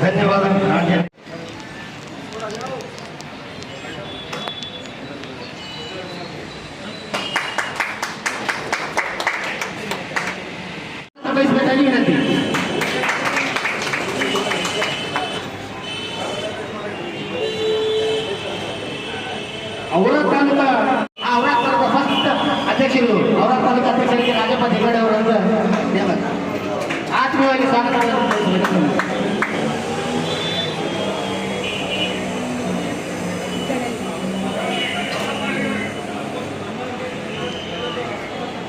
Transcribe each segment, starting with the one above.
ಧನ್ಯವಾದ ಬಯಸಬೇಕಾಗಿ ವಿನಂತಿ ಅವರ ತಾಲೂಕ ಅವರ ತಾಲೂಕ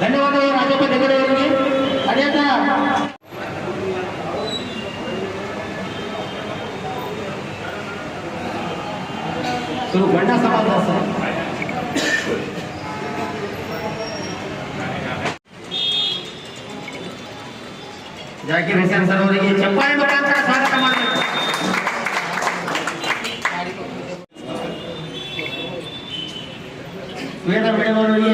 ಧನ್ಯವಾದಗಳು ರಾಜಪ್ಪ ಹೆಗಡೆ ಅವರಿಗೆ ಅದೇ ತರ ಸೊ ಗಂಡ ಸಮಾಜ ಸರ್ ಜಾಕೀರ್ ಹುಸೇನ್ ಸರ್ ಅವರಿಗೆ ಚಪ್ಪಾಳೆ ಮುಖಾಂತರ ಸ್ವಾಗತ ಮಾಡಬೇಕು ವೇದ ಮೇಡಮ್ ಅವರಿಗೆ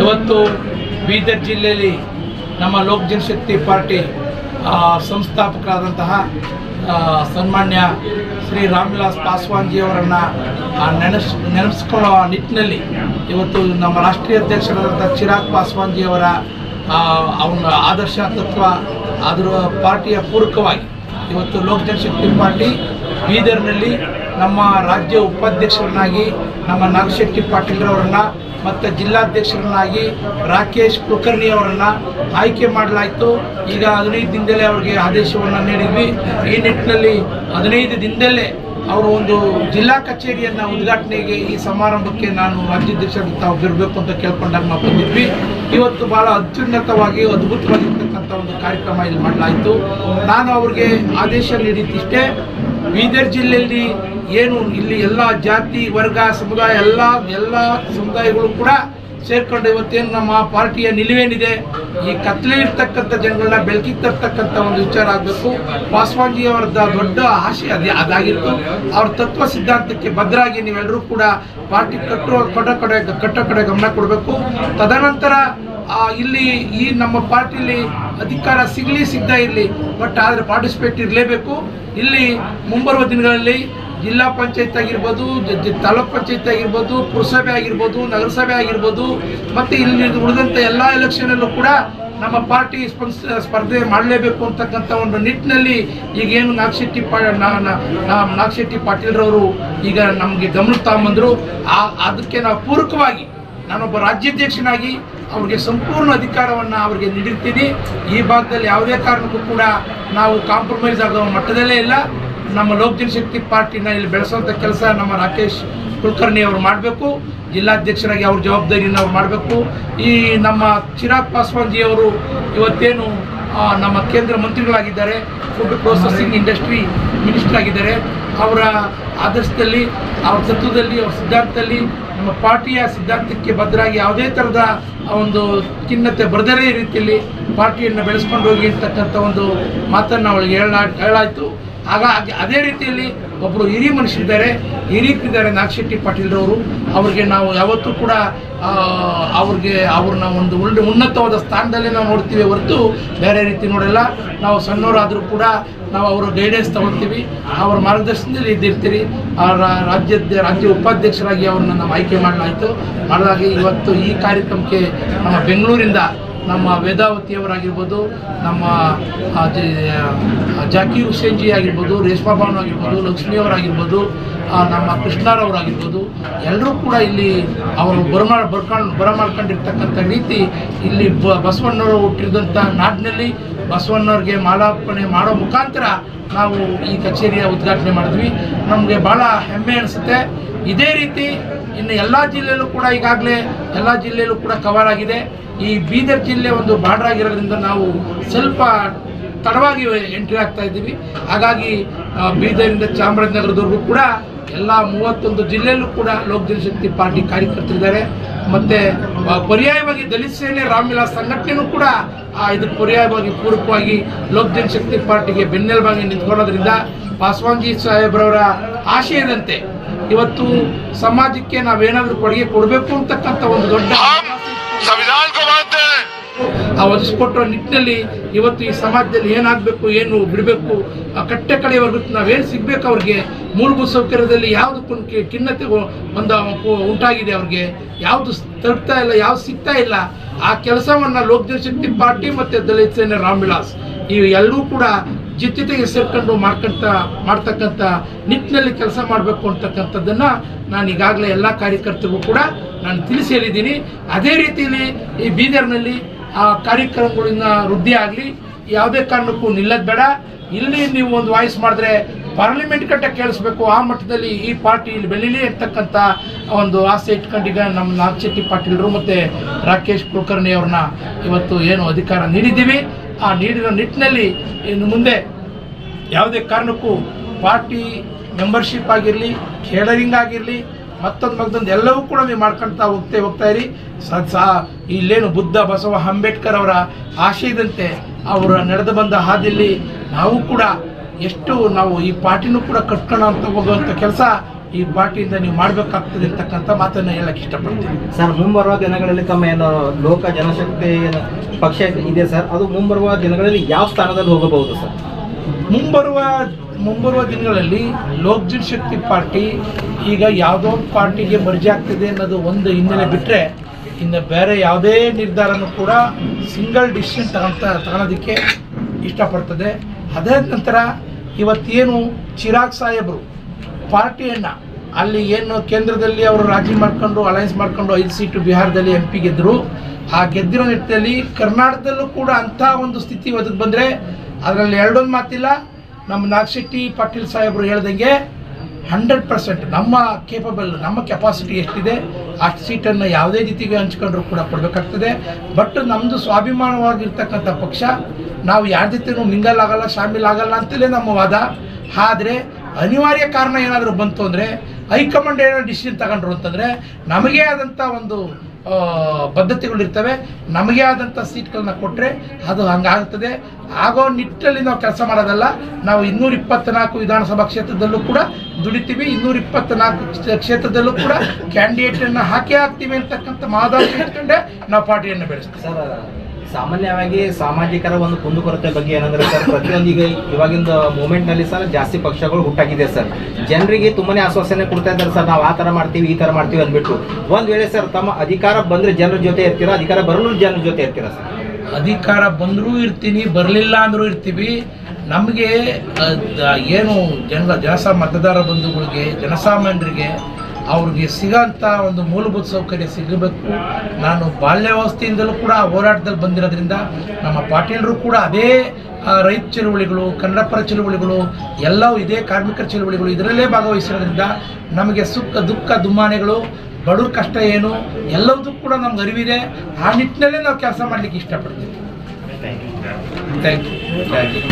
ಇವತ್ತು ಬೀದರ್ ಜಿಲ್ಲೆಯಲ್ಲಿ ನಮ್ಮ ಲೋಕ ಜನಶಕ್ತಿ ಪಾರ್ಟಿ ಸಂಸ್ಥಾಪಕರಾದಂತಹ ಸನ್ಮಾನ್ಯ ಶ್ರೀ ರಾಮ್ವಿಲಾಸ್ ಪಾಸ್ವಾನ್ಜಿಯವರನ್ನು ನೆನೆಸ್, ನೆನೆಸ್ಕೊಳ್ಳೋ ನಿಟ್ಟಿನಲ್ಲಿ ಇವತ್ತು ನಮ್ಮ ರಾಷ್ಟ್ರೀಯ ಅಧ್ಯಕ್ಷರಾದಂಥ ಚಿರಾಗ್ ಪಾಸ್ವಾನ್ಜಿಯವರ ಅವನ ಆದರ್ಶ ತತ್ವ ಅದರ ಪಾರ್ಟಿಯ ಪೂರಕವಾಗಿ. ಇವತ್ತು ಲೋಕ್ ಜನಶಕ್ತಿ ಪಾರ್ಟಿ ಬೀದರ್ನಲ್ಲಿ ನಮ್ಮ ರಾಜ್ಯ ಉಪಾಧ್ಯಕ್ಷರನ್ನಾಗಿ, ನಮ್ಮ ನಾಗಶೆಟ್ಟಿ ಪಾಟೀಲ್ರವರನ್ನ ಮತ್ತು ಜಿಲ್ಲಾಧ್ಯಕ್ಷರನ್ನಾಗಿ ರಾಕೇಶ್ ಕುಲಕರ್ಣಿ ಅವರನ್ನು ಆಯ್ಕೆ ಮಾಡಲಾಯಿತು. ಈಗ ಹದಿನೈದು ದಿನದಲ್ಲೇ ಅವರಿಗೆ ಆದೇಶವನ್ನು ನೀಡಿದ್ವಿ. ಈ ನಿಟ್ಟಿನಲ್ಲಿ ಹದಿನೈದು ದಿನದಲ್ಲೇ ಅವರು ಒಂದು ಜಿಲ್ಲಾ ಕಚೇರಿಯನ್ನು ಉದ್ಘಾಟನೆಗೆ ಈ ಸಮಾರಂಭಕ್ಕೆ ನಾನು ರಾಜ್ಯಾಧ್ಯಕ್ಷರಾಗಿ ತಾವು ಬರಬೇಕು ಅಂತ ಕೇಳ್ಕೊಂಡಾಗ ನಾವು ಬಂದಿದ್ವಿ. ಇವತ್ತು ಬಹಳ ಅತ್ಯುನ್ನತವಾಗಿ, ಅದ್ಭುತವಾಗಿರ್ತಕ್ಕಂಥ ಒಂದು ಕಾರ್ಯಕ್ರಮ ಇಲ್ಲಿ ಮಾಡಲಾಯಿತು. ನಾನು ಅವ್ರಿಗೆ ಆದೇಶ ನೀಡಿದ್ದಿಷ್ಟೇ, ಬೀದರ್ ಜಿಲ್ಲೆಯಲ್ಲಿ ಏನು, ಇಲ್ಲಿ ಎಲ್ಲ ಜಾತಿ, ವರ್ಗ, ಸಮುದಾಯ, ಎಲ್ಲ ಎಲ್ಲ ಸಮುದಾಯಗಳು ಕೂಡ ಸೇರ್ಕೊಂಡು ಇವತ್ತೇನು ನಮ್ಮ ಪಾರ್ಟಿಯ ನಿಲುವೇನಿದೆ, ಈ ಕತ್ಲೆಯಿರ್ತಕ್ಕಂಥ ಜನಗಳನ್ನ ಬೆಳಕಿಗೆ ತರ್ತಕ್ಕಂಥ ಒಂದು ವಿಚಾರ ಆಗಬೇಕು. ವಾಸವಾಂಜಿ ಅವರದ ದೊಡ್ಡ ಆಶೆ ಅದೇ, ಅದಾಗಿತ್ತು. ಅವ್ರ ತತ್ವ ಸಿದ್ಧಾಂತಕ್ಕೆ ಭದ್ರಾಗಿ ನೀವೆಲ್ಲರೂ ಕೂಡ ಪಾರ್ಟಿ ಕಟ್ಟುವ ಕಡ ಕಡೆ, ಕಟ್ಟ ಕಡೆ ಗಮನ ಕೊಡಬೇಕು. ತದನಂತರ ಇಲ್ಲಿ ಈ ನಮ್ಮ ಪಾರ್ಟಿಲಿ ಅಧಿಕಾರ ಸಿಗಲಿ ಸಿಗದೇ ಇರಲಿ, ಬಟ್ ಆದರೆ ಪಾರ್ಟಿಸಿಪೇಟ್ ಇರಲೇಬೇಕು. ಇಲ್ಲಿ ಮುಂಬರುವ ದಿನಗಳಲ್ಲಿ ಜಿಲ್ಲಾ ಪಂಚಾಯತ್ ಆಗಿರ್ಬೋದು ತಾಲೂಕ್ ಪಂಚಾಯತ್ ಆಗಿರ್ಬೋದು, ಪುರಸಭೆ ಆಗಿರ್ಬೋದು, ನಗರಸಭೆ ಆಗಿರ್ಬೋದು, ಮತ್ತು ಇಲ್ಲಿ ಉಳಿದಂಥ ಎಲ್ಲ ಎಲೆಕ್ಷನಲ್ಲೂ ಕೂಡ ನಮ್ಮ ಪಾರ್ಟಿ ಸ್ಪರ್ಧೆ ಮಾಡಲೇಬೇಕು ಅಂತಕ್ಕಂಥ ಒಂದು ನಿಟ್ಟಿನಲ್ಲಿ ಈಗೇನು ನಾಗಶೆಟ್ಟಿ ಪಾ ನಾಗಶೆಟ್ಟಿ ಪಾಟೀಲ್ರವರು ಈಗ ನಮಗೆ ಗಮನ ತಗೊಂಬಂದರು. ಆ ಅದಕ್ಕೆ ನಾವು ಪೂರಕವಾಗಿ ನಾನೊಬ್ಬ ರಾಜ್ಯಾಧ್ಯಕ್ಷನಾಗಿ ಅವ್ರಿಗೆ ಸಂಪೂರ್ಣ ಅಧಿಕಾರವನ್ನು ಅವರಿಗೆ ನೀಡಿರ್ತೀನಿ. ಈ ಭಾಗದಲ್ಲಿ ಯಾವುದೇ ಕಾರಣಕ್ಕೂ ಕೂಡ ನಾವು ಕಾಂಪ್ರಮೈಸ್ ಆಗೋ ಮಟ್ಟದಲ್ಲೇ ಇಲ್ಲ. ನಮ್ಮ ಲೋಕ್ ಜನಶಕ್ತಿ ಪಾರ್ಟಿನ ಇಲ್ಲಿ ಬೆಳೆಸುವಂಥ ಕೆಲಸ ನಮ್ಮ ರಾಕೇಶ್ ಕುಲಕರ್ಣಿ ಅವರು ಮಾಡಬೇಕು, ಜಿಲ್ಲಾಧ್ಯಕ್ಷರಾಗಿ ಅವ್ರ ಜವಾಬ್ದಾರಿಯನ್ನು ಅವ್ರು ಮಾಡಬೇಕು. ಈ ನಮ್ಮ ಚಿರಾಗ್ ಪಾಸ್ವಾನ್ಜಿ ಅವರು ಇವತ್ತೇನು ನಮ್ಮ ಕೇಂದ್ರ ಮಂತ್ರಿಗಳಾಗಿದ್ದಾರೆ ಫುಡ್ ಪ್ರೊಸೆಸಿಂಗ್ ಇಂಡಸ್ಟ್ರಿ ಮಿನಿಸ್ಟರ್ ಆಗಿದ್ದಾರೆ. ಅವರ ಆದರ್ಶದಲ್ಲಿ, ಅವ್ರ ತತ್ವದಲ್ಲಿ, ಅವ್ರ ಸಿದ್ಧಾಂತದಲ್ಲಿ, ನಮ್ಮ ಪಾರ್ಟಿಯ ಸಿದ್ಧಾಂತಕ್ಕೆ ಭದ್ರಾಗಿ ಯಾವುದೇ ಥರದ ಒಂದು ಖಿನ್ನತೆ ಬರದೇ ರೀತಿಯಲ್ಲಿ ಪಾರ್ಟಿಯನ್ನು ಬೆಳೆಸ್ಕೊಂಡು ಹೋಗಿ ಅಂತಕ್ಕಂಥ ಒಂದು ಮಾತನ್ನು ಅವಳಿಗೆ ಹೇಳ, ಹೇಳಾಯಿತು. ಹಾಗಾಗಿ ಅದೇ ರೀತಿಯಲ್ಲಿ ಒಬ್ಬರು ಹಿರಿಯ ಮನುಷ್ಯರಿದ್ದಾರೆ. ಹಿರಿಯರಿದ್ದಾರೆ ನಾಗಶೆಟ್ಟಿ ಪಾಟೀಲ್ರವರು ಅವ್ರಿಗೆ ನಾವು ಯಾವತ್ತೂ ಕೂಡ ಅವ್ರಿಗೆ ಅವ್ರನ್ನ ಒಂದು ಒಳ್ಳೆ ಉನ್ನತವಾದ ಸ್ಥಾನದಲ್ಲೇ ನಾವು ನೋಡ್ತೀವಿ ಹೊರತು ಬೇರೆ ರೀತಿ ನೋಡಲ್ಲ. ನಾವು ಸಣ್ಣವರಾದರೂ ಕೂಡ ನಾವು ಅವರ ಗೈಡೆನ್ಸ್ ತಗೊಳ್ತೀವಿ. ಅವರ ಮಾರ್ಗದರ್ಶನದಲ್ಲಿ ಇದ್ದಿರ್ತೀರಿ. ರಾಜ್ಯದ ರಾಜ್ಯ ಉಪಾಧ್ಯಕ್ಷರಾಗಿ ಅವ್ರನ್ನ ನಾವು ಆಯ್ಕೆ ಮಾಡಲಾಯಿತು. ಮಾಡಿದಾಗ ಇವತ್ತು ಈ ಕಾರ್ಯಕ್ರಮಕ್ಕೆ ನಮ್ಮ ಬೆಂಗಳೂರಿಂದ ನಮ್ಮ ವೇದಾವತಿಯವರಾಗಿರ್ಬೋದು ನಮ್ಮ ಆ, ಹುಸೇನ್ಜಿ ಆಗಿರ್ಬೋದು ರೇಷ್ಮಾ ಬಾನು ಆಗಿರ್ಬೋದು ಲಕ್ಷ್ಮಿಯವರಾಗಿರ್ಬೋದು ನಮ್ಮ ಕೃಷ್ಣರವರಾಗಿರ್ಬೋದು ಎಲ್ಲರೂ ಕೂಡ ಇಲ್ಲಿ ಅವರು ಬರಮಾ ಬರ್ಕೊಂಡು ಬರಮಾಡ್ಕೊಂಡಿರ್ತಕ್ಕಂಥ ರೀತಿ ಇಲ್ಲಿ ಬ ಬಸವಣ್ಣವರು ಹುಟ್ಟಿದಂಥ ನಾಡಿನಲ್ಲಿ ಬಸವಣ್ಣವ್ರಿಗೆ ಮಾಲಾರ್ಪಣೆ ಮಾಡೋ ಮುಖಾಂತರ ನಾವು ಈ ಕಚೇರಿಯ ಉದ್ಘಾಟನೆ ಮಾಡಿದ್ವಿ. ನಮಗೆ ಭಾಳ ಹೆಮ್ಮೆ ಅನಿಸುತ್ತೆ. ಇದೇ ರೀತಿ ಇನ್ನು ಎಲ್ಲ ಜಿಲ್ಲೆಯಲ್ಲೂ ಕೂಡ ಈಗಾಗಲೇ ಎಲ್ಲ ಜಿಲ್ಲೆಯಲ್ಲೂ ಕೂಡ ಕವರ್ ಆಗಿದೆ. ಈ ಬೀದರ್ ಜಿಲ್ಲೆ ಒಂದು ಬಾರ್ಡರ್ ಆಗಿರೋದ್ರಿಂದ ನಾವು ಸ್ವಲ್ಪ ತಡವಾಗಿ ಎಂಟ್ರಿ ಆಗ್ತಾ ಇದ್ದೀವಿ. ಹಾಗಾಗಿ ಬೀದರಿಂದ ಚಾಮರಾಜನಗರದವರೆಗೂ ಕೂಡ ಎಲ್ಲ ಮೂವತ್ತೊಂದು ಜಿಲ್ಲೆಯಲ್ಲೂ ಕೂಡ ಲೋಕ ಜನಶಕ್ತಿ ಪಾರ್ಟಿ ಕಾರ್ಯಕರ್ತರಿದ್ದಾರೆ. ಮತ್ತು ಪರ್ಯಾಯವಾಗಿ ದಲಿತ ಸೇನೆ ರಾಮವಿಲಾಸ್ ಸಂಘಟನೆಯೂ ಕೂಡ ಇದಕ್ಕೆ ಪರ್ಯಾಯವಾಗಿ ಪೂರಕವಾಗಿ ಲೋಕ ಜನಶಕ್ತಿ ಪಾರ್ಟಿಗೆ ಬೆನ್ನೆಲುಬಾಗಿ ನಿಂತ್ಕೊಳ್ಳೋದ್ರಿಂದ ಪಾಸ್ವಾನ್ಜಿ ಸಾಹೇಬ್ರವರ ಆಶಯದಂತೆ ಇವತ್ತು ಸಮಾಜಕ್ಕೆ ನಾವೇನಾದರೂ ಕೊಡುಗೆ ಕೊಡಬೇಕು ಅಂತಕ್ಕಂಥ ಒಂದು ದೊಡ್ಡ ಸಂವಿಧಾನ ಆ ಒದಗಿಸ್ಕೊಟ್ಟರ ನಿಟ್ಟಿನಲ್ಲಿ ಇವತ್ತು ಈ ಸಮಾಜದಲ್ಲಿ ಏನಾಗಬೇಕು, ಏನು ಬಿಡಬೇಕು, ಆ ಕಟ್ಟೆ ಕಡೆಯವರೆಗೂ ನಾವೇನು ಸಿಗ್ಬೇಕು ಅವ್ರಿಗೆ? ಮೂಲಭೂತ ಸೌಕರ್ಯದಲ್ಲಿ ಯಾವುದು ಖಿನ್ನತೆ ಒಂದು ಉಂಟಾಗಿದೆ ಅವ್ರಿಗೆ? ಯಾವುದು ತಲುಪ್ತಾ ಇಲ್ಲ, ಯಾವ್ದು ಸಿಗ್ತಾ ಇಲ್ಲ? ಆ ಕೆಲಸವನ್ನು ಲೋಕ ಜನಶಕ್ತಿ ಪಾರ್ಟಿ ಮತ್ತೆ ದಲಿತ ಸೇನೆ ರಾಮ್ವಿಲಾಸ್ ಇವು ಎಲ್ಲರೂ ಕೂಡ ಜೊತೆಗೆ ಸೇರ್ಕೊಂಡು ಮಾಡ್ಕೊಂತ ಮಾಡ್ತಕ್ಕಂಥ ನಿಟ್ಟಿನಲ್ಲಿ ಕೆಲಸ ಮಾಡಬೇಕು ಅಂತಕ್ಕಂಥದ್ದನ್ನು ನಾನು ಈಗಾಗಲೇ ಎಲ್ಲ ಕಾರ್ಯಕರ್ತರಿಗೂ ಕೂಡ ನಾನು ತಿಳಿಸಿ ಹೇಳಿದ್ದೀನಿ. ಅದೇ ರೀತಿಯಲ್ಲಿ ಈ ಬೀದರ್ನಲ್ಲಿ ಆ ಕಾರ್ಯಕ್ರಮಗಳಿಂದ ವೃದ್ಧಿ ಆಗಲಿ, ಯಾವುದೇ ಕಾರಣಕ್ಕೂ ನಿಲ್ಲದ ಬೇಡ. ಇಲ್ಲಿ ನೀವು ಒಂದು ವಾಯ್ಸ್ ಮಾಡಿದ್ರೆ ಪಾರ್ಲಿಮೆಂಟ್ ಕಟ್ಟ ಕೇಳಿಸ್ಬೇಕು. ಆ ಮಟ್ಟದಲ್ಲಿ ಈ ಪಾರ್ಟಿ ಇಲ್ಲಿ ಬೆಳೀಲಿ ಇರ್ತಕ್ಕಂಥ ಒಂದು ಆಸೆ ಇಟ್ಕೊಂಡೀಗ ನಮ್ಮ ನಾಗಶೆಟ್ಟಿ ಪಾಟೀಲರು ಮತ್ತು ರಾಕೇಶ್ ಕುಲಕರ್ಣಿ ಅವ್ರನ್ನ ಇವತ್ತು ಏನು ಅಧಿಕಾರ ನೀಡಿದ್ದೀವಿ. ಆ ನೀಡಿರೋ ನಿಟ್ಟಿನಲ್ಲಿ ಇನ್ನು ಮುಂದೆ ಯಾವುದೇ ಕಾರಣಕ್ಕೂ ಪಾರ್ಟಿ ಮೆಂಬರ್ಶಿಪ್ ಆಗಿರಲಿ ಕೇಳರಿಂಗ್ ಆಗಿರಲಿ ಮತ್ತೊಂದು ಮಗದೊಂದು ಎಲ್ಲವೂ ಕೂಡ ನೀವು ಮಾಡ್ಕೊಳ್ತಾ ಹೋಗ್ತೇ ಹೋಗ್ತಾ ಇರಿ. ಸ- ಇಲ್ಲೇನು ಬುದ್ಧ ಬಸವ ಅಂಬೇಡ್ಕರ್ ಅವರ ಆಶಯದಂತೆ ಅವರ ನಡೆದು ಬಂದ ಹಾದಿಲಿ ನಾವು ಕೂಡ ಎಷ್ಟು ನಾವು ಈ ಪಾರ್ಟಿನೂ ಕೂಡ ಕಟ್ಕೋಣ ಅಂತ ಹೋಗುವಂಥ ಕೆಲಸ ಈ ಪಾರ್ಟಿಯಿಂದ ನೀವು ಮಾಡಬೇಕಾಗ್ತದೆ ಅಂತಕ್ಕಂಥ ಮಾತನ್ನು ಹೇಳಕ್ಕೆ ಇಷ್ಟಪಡ್ತೀನಿ. ಸರ್ ಮುಂಬರುವ ದಿನಗಳಲ್ಲಿ ತಮ್ಮ ಏನು ಲೋಕ ಜನಶಕ್ತಿ ಪಕ್ಷ ಇದೆ ಸರ್ ಅದು ಮುಂಬರುವ ದಿನಗಳಲ್ಲಿ ಯಾವ ಸ್ಥಾನದಲ್ಲಿ ಹೋಗಬಹುದು ಸರ್? ಮುಂಬರುವ ಮುಂಬರುವ ದಿನಗಳಲ್ಲಿ ಲೋಕ್ ಜನಶಕ್ತಿ ಪಾರ್ಟಿ ಈಗ ಯಾವುದೋ ಪಾರ್ಟಿಗೆ ಮರ್ಜಿ ಆಗ್ತಿದೆ ಅನ್ನೋದು ಒಂದು ಹಿನ್ನೆಲೆ ಬಿಟ್ಟರೆ ಇನ್ನು ಬೇರೆ ಯಾವುದೇ ನಿರ್ಧಾರನೂ ಕೂಡ ಸಿಂಗಲ್ ಡಿಸಿಷನ್ ತಗೊಂತ ತಗೊಳೋದಕ್ಕೆ ಇಷ್ಟಪಡ್ತದೆ. ಅದೇ ನಂತರ ಇವತ್ತೇನು ಚಿರಾಗ್ ಸಾಹೇಬರು ಪಾರ್ಟಿಯನ್ನು ಅಲ್ಲಿ ಏನು ಕೇಂದ್ರದಲ್ಲಿ ಅವರು ರಾಜಿ ಮಾಡ್ಕೊಂಡು ಅಲಯನ್ಸ್ ಮಾಡ್ಕೊಂಡು ಐದು ಸೀಟು ಬಿಹಾರದಲ್ಲಿ ಎಂ ಪಿ ಗೆದ್ದರು ಆ ಗೆದ್ದಿರೋ ನಿಟ್ಟಿನಲ್ಲಿ ಕರ್ನಾಟಕದಲ್ಲೂ ಕೂಡ ಅಂಥ ಒಂದು ಸ್ಥಿತಿ ಒದಗಿ ಬಂದರೆ ಅದರಲ್ಲಿ ಎರಡೊಂದು ಮಾತಿಲ್ಲ. ನಮ್ಮ ನಾಗಶೆಟ್ಟಿ ಪಾಟೀಲ್ ಸಾಹೇಬರು ಹೇಳ್ದಂಗೆ ಹಂಡ್ರೆಡ್ ಪರ್ಸೆಂಟ್ ನಮ್ಮ ಕೇಪಬಲ್ ನಮ್ಮ ಕೆಪಾಸಿಟಿ ಎಷ್ಟಿದೆ ಅಷ್ಟು ಸೀಟನ್ನು ಯಾವುದೇ ರೀತಿಗೆ ಹಂಚ್ಕೊಂಡ್ರು ಕೂಡ ಕೊಡಬೇಕಾಗ್ತದೆ. ಬಟ್ ನಮ್ಮದು ಸ್ವಾಭಿಮಾನವಾಗಿರ್ತಕ್ಕಂಥ ಪಕ್ಷ, ನಾವು ಯಾರ ಜೊತೆನೂ ಮಿಂಗಲ್ ಆಗಲ್ಲ, ಶಾಮಿಲ್ ಆಗಲ್ಲ ಅಂತಲೇ ನಮ್ಮ ವಾದ. ಆದರೆ ಅನಿವಾರ್ಯ ಕಾರಣ ಏನಾದರೂ ಬಂತು ಅಂದರೆ ಹೈಕಮಾಂಡ್ ಏನೋ ಡಿಸಿಷನ್ ತಗೊಂಡ್ರು ಅಂತಂದರೆ ನಮಗೇ ಆದಂಥ ಒಂದು ಬದ್ಧತೆಗಳಿರ್ತವೆ ನಮಗೆ ಆದಂಥ ಸೀಟ್ಗಳನ್ನ ಕೊಟ್ಟರೆ ಅದು ಹಂಗಾಗ್ತದೆ. ಆಗೋ ನಿಟ್ಟಲ್ಲಿ ನಾವು ಕೆಲಸ ಮಾಡೋದಲ್ಲ, ನಾವು ಇನ್ನೂರ ಇಪ್ಪತ್ತ್ನಾಲ್ಕು ವಿಧಾನಸಭಾ ಕ್ಷೇತ್ರದಲ್ಲೂ ಕೂಡ ದುಡಿತೀವಿ ಇನ್ನೂರ ಇಪ್ಪತ್ತ್ನಾಲ್ಕು ಕ್ಷೇತ್ರದಲ್ಲೂ ಕೂಡ ಕ್ಯಾಂಡಿಡೇಟನ್ನು ಹಾಕಿ ಹಾಕ್ತೀವಿ ಅಂತಕ್ಕಂಥ ಮಾದರಿ ಇಟ್ಕೊಂಡೆ ನಾವು ಪಾರ್ಟಿಯನ್ನು ಬೆಳೆಸ್ತೀವಿ. ಸಾಮಾನ್ಯವಾಗಿ ಸಾಮಾಜಿಕರ ಒಂದು ಕುಂದುಕೊರತೆ ಬಗ್ಗೆ ಏನಂದ್ರೆ ಸರ್ ಪ್ರತಿಯೊಂದು ಈಗ ಇವಾಗಿಂದ ಮೂಮೆಂಟ್ನಲ್ಲಿ ಸರ್ ಜಾಸ್ತಿ ಪಕ್ಷಗಳು ಹುಟ್ಟಾಗಿದೆ ಸರ್. ಜನರಿಗೆ ತುಂಬಾನೇ ಆಶ್ವಾಸನೆ ಕೊಡ್ತಾ ಇದ್ದಾರೆ ಸರ್, ನಾವು ಆ ತರ ಮಾಡ್ತೀವಿ, ಈ ತರ ಮಾಡ್ತೀವಿ ಅಂದ್ಬಿಟ್ಟು. ಒಂದ್ ವೇಳೆ ಸರ್, ತಮ್ಮ ಅಧಿಕಾರ ಬಂದ್ರೆ ಜನರ ಜೊತೆ ಇರ್ತೀರಾ? ಅಧಿಕಾರ ಬರಲು ಜನರ ಜೊತೆ ಇರ್ತೀರಾ ಸರ್? ಅಧಿಕಾರ ಬಂದರೂ ಇರ್ತೀನಿ, ಬರಲಿಲ್ಲ ಅಂದ್ರೂ ಇರ್ತೀವಿ. ನಮಗೆ ಏನು ಜನ ಜನಸ ಮತದಾರ ಬಂಧುಗಳಿಗೆ, ಜನಸಾಮಾನ್ಯರಿಗೆ ಅವ್ರಿಗೆ ಸಿಗೋಂಥ ಒಂದು ಮೂಲಭೂತ ಸೌಕರ್ಯ ಸಿಗಬೇಕು. ನಾನು ಬಾಲ್ಯಾವಸ್ಥೆಯಿಂದಲೂ ಕೂಡ ಹೋರಾಟದಲ್ಲಿ ಬಂದಿರೋದ್ರಿಂದ ನಮ್ಮ ಪಾಟೀಲರು ಕೂಡ ಅದೇ ರೈತ ಚಳುವಳಿಗಳು ಕನ್ನಡಪರ ಚಳುವಳಿಗಳು ಎಲ್ಲವೂ ಇದೇ ಕಾರ್ಮಿಕರ ಚಳುವಳಿಗಳು ಇದರಲ್ಲೇ ಭಾಗವಹಿಸಿರೋದ್ರಿಂದ ನಮಗೆ ಸುಖ ದುಃಖ ದುಮ್ಮಾನೆಗಳು ಬಡವ್ರ ಕಷ್ಟ ಏನು ಎಲ್ಲದೂ ಕೂಡ ನಮ್ಗೆ ಅರಿವಿದೆ. ಆ ನಿಟ್ಟಿನಲ್ಲೇ ನಾವು ಕೆಲಸ ಮಾಡಲಿಕ್ಕೆ ಇಷ್ಟಪಡ್ತೀವಿ. Thank you